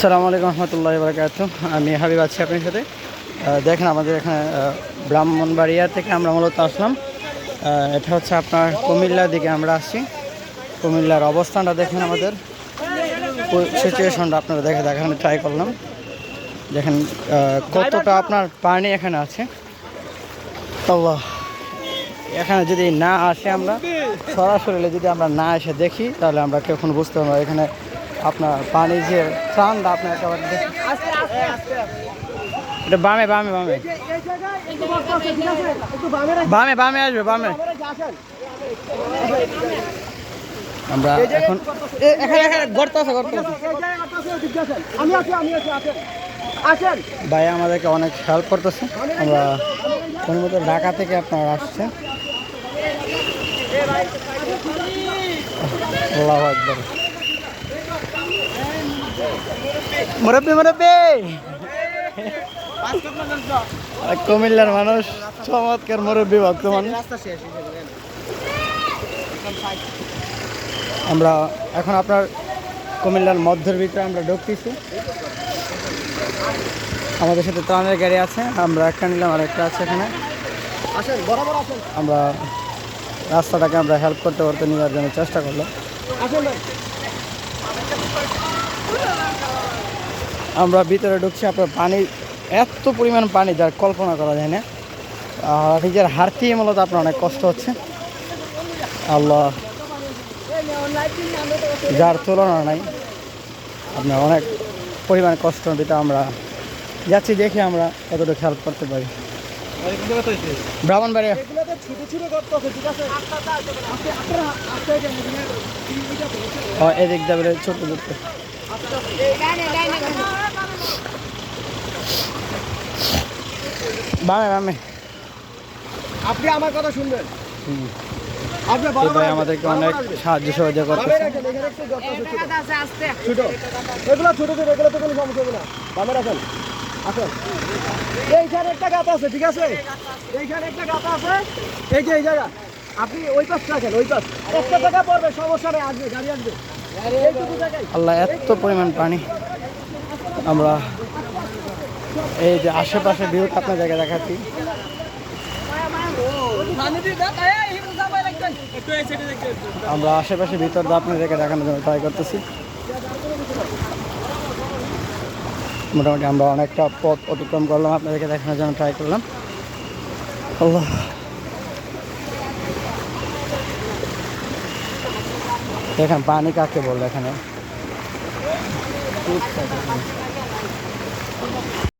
আসসালামু আলাইকুম রহমতুল্লাহ বারকাত আমি হাবিব আছি আপনার সাথে। দেখেন আমাদের এখানে ব্রাহ্মণবাড়িয়া থেকে আমরা মূলত আসলাম। এটা হচ্ছে আপনার কুমিল্লার দিকে আমরা আসছি। কুমিল্লার অবস্থানটা দেখেন আমাদের। সিচুয়েশনটা আপনারা দেখে দেখানো ট্রাই করলাম। দেখেন কতটা আপনার পানি এখানে আছে। আল্লাহ। এখানে যদি না আসে আমরা, সরাসরি যদি আমরা না এসে দেখি, তাহলে আমরা কখন বুঝতে পারব এখানে আপনার পানি যে ত্রাণটা আপনার একেবারে এটা বামে বামে বামে। বামে বামে আসবে বামে। আমরা এখন এখানে এখানে গর্ত আছে গর্ত আছে। আমি আছি আমি আছি আছেন আসেন ভাই আমাদেরকে অনেক হেল্প করতেছে। আমরা কোনো মতো ঢাকা থেকে আপনার আসছে আল্লাহ একবার মুরব্বী মুরব্বী। কুমিল্লার মানুষ, চমৎকার মুরব্বী, ভক্ত আমরা এখন আপনার কুমিল্লার মধ্যের ভিতরে আমরা ঢুকতেছি। আমাদের সাথে ত্রাণের গাড়ি আছে, আমরা একটা নিলাম আর একটা আছে এখানে। আমরা রাস্তাটাকে আমরা হেল্প করতে করতে নেওয়ার জন্য চেষ্টা করলাম আসেন ভাই আমরা ভিতরে ঢুকছি, আপনার পানি, এত পরিমাণ পানি যার কল্পনা করা যায় না। নিজের হারতেই মূলত আপনার অনেক কষ্ট হচ্ছে। আল্লাহ যার তুলনা নাই, আপনার অনেক পরিমাণ কষ্ট যেটা আমরা যাচ্ছি দেখে আমরা কতটুকু হেল্প করতে পারি। ব্রাহ্মণবাড়িয়া। এদিক যাবে ছোট ছোট বামে বামে। আপনি আমার কথা শুনবেন। আমাদেরকে অনেক সাহায্য সহযোগিতা আছে ছোট। এগুলো ছোট ছোট এগুলো তো কোনো সমস্যা হবে না। বামে রাখেন। আসেন। এইখানে একটা গাতা আছে ঠিক আছে? এইখানে একটা গাতা আছে। এই যে এই জায়গা। আপনি ওই পাশ রাখেন ওই পাশ। একটা টাকা পড়বে? সমস্যা নেই আসবে গাড়ি আসবে। এইটুকু আল্লাহ এত পরিমাণ পানি। আমরা এই যে আশেপাশে ভিউ আপনার জায়গা দেখাচ্ছি। আমরা আশেপাশে ভিতর আপনার জায়গায় দেখানোর জন্য ট্রাই করতেছি। মোটামুটি আমরা অনেকটা পথ অতিক্রম করলাম আপনাদেরকে দেখানোর জন্য ট্রাই করলাম। আল্লাহ। দেখেন পানি কাকে বলল এখানে?